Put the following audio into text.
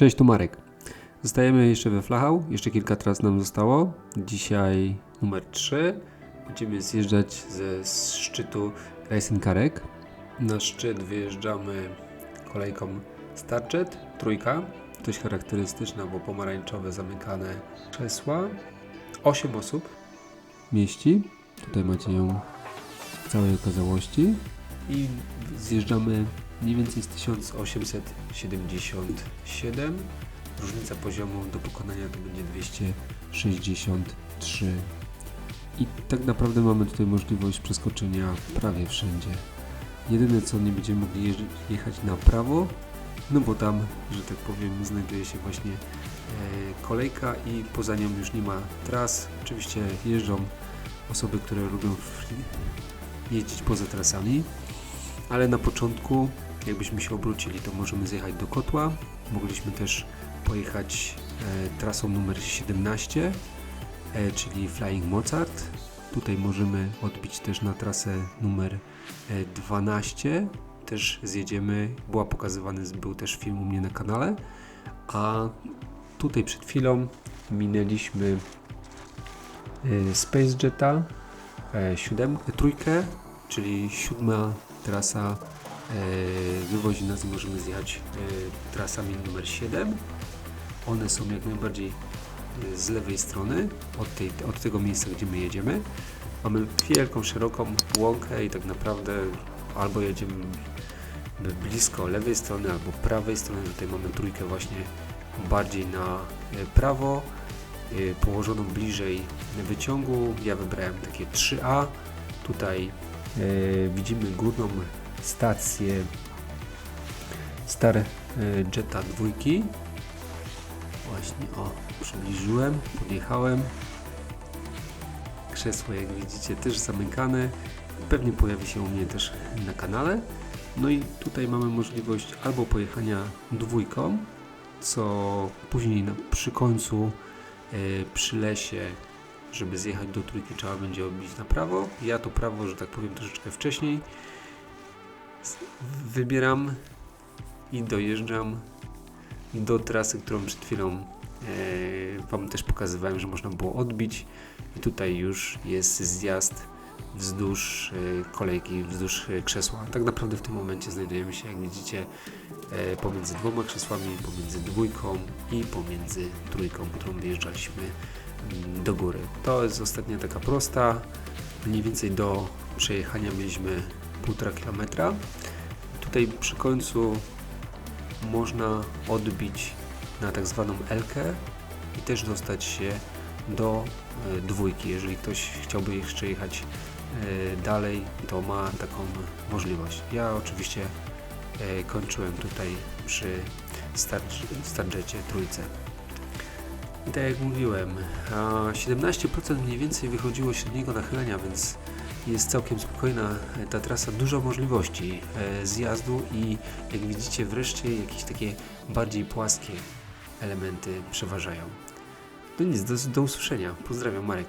Cześć, tu Marek. Zostajemy jeszcze we Flachau. Jeszcze kilka tras nam zostało. Dzisiaj numer 3. Będziemy zjeżdżać ze szczytu Reisenkarek. Na szczyt wyjeżdżamy kolejką Starjet, trójka. Dość charakterystyczna, bo pomarańczowe zamykane krzesła. 8 osób mieści. Tutaj macie ją w całej okazałości. I zjeżdżamy mniej więcej z 1877. Różnica poziomu do pokonania to będzie 263. I tak naprawdę mamy tutaj możliwość przeskoczenia prawie wszędzie. Jedyne co nie będziemy mogli jechać na prawo, no bo tam, że tak powiem, znajduje się właśnie e, kolejka i poza nią już nie ma tras. Oczywiście jeżdżą osoby, które lubią jeździć poza trasami, ale na początku, jakbyśmy się obrócili, to możemy zjechać do kotła. Mogliśmy też pojechać e, trasą numer 17, e, czyli Flying Mozart. Tutaj możemy odbić też na trasę numer e, 12. Też zjedziemy, była pokazywany, był też film u mnie na kanale. A tutaj przed chwilą minęliśmy e, Space Jetta, e, siódem, trójkę, czyli siódma trasa e, wywozi nas, możemy zjechać e, trasami numer 7. One są jak najbardziej e, z lewej strony, od, tej, od tego miejsca, gdzie my jedziemy. Mamy wielką, szeroką łąkę i tak naprawdę albo jedziemy blisko lewej strony, albo prawej strony. Tutaj mamy trójkę właśnie bardziej na e, prawo, e, położoną bliżej wyciągu. Ja wybrałem takie 3A. Tutaj e, widzimy górną stację Star e, Jetta dwójki. Właśnie, o, przybliżyłem, podjechałem. Krzesło, jak widzicie, też zamykane. Pewnie pojawi się u mnie też na kanale. No i tutaj mamy możliwość albo pojechania dwójką, co później na, przy końcu e, przy lesie, żeby zjechać do trójki, trzeba będzie odbić na prawo. Ja to prawo, że tak powiem, troszeczkę wcześniej wybieram i dojeżdżam do trasy, którą przed chwilą e, Wam też pokazywałem, że można było odbić. I tutaj już jest zjazd wzdłuż e, kolejki, wzdłuż e, krzesła. Tak naprawdę w tym momencie znajdujemy się, jak widzicie, e, pomiędzy dwoma krzesłami, pomiędzy dwójką i pomiędzy trójką, którą wyjeżdżaliśmy mm, do góry. To jest ostatnia taka prosta. Mniej więcej do przejechania mieliśmy 1,5 kilometra. Tutaj przy końcu można odbić na tak zwaną Elkę i też dostać się do e, dwójki. Jeżeli ktoś chciałby jeszcze jechać e, dalej, to ma taką możliwość. Ja oczywiście e, kończyłem tutaj przy Star, Starjecie trójce. I tak jak mówiłem, a 17% mniej więcej wychodziło średniego nachylenia, więc jest całkiem spokojna e, ta trasa, dużo możliwości e, zjazdu i jak widzicie wreszcie jakieś takie bardziej płaskie elementy przeważają. No nic, do, do usłyszenia. Pozdrawiam, Marek.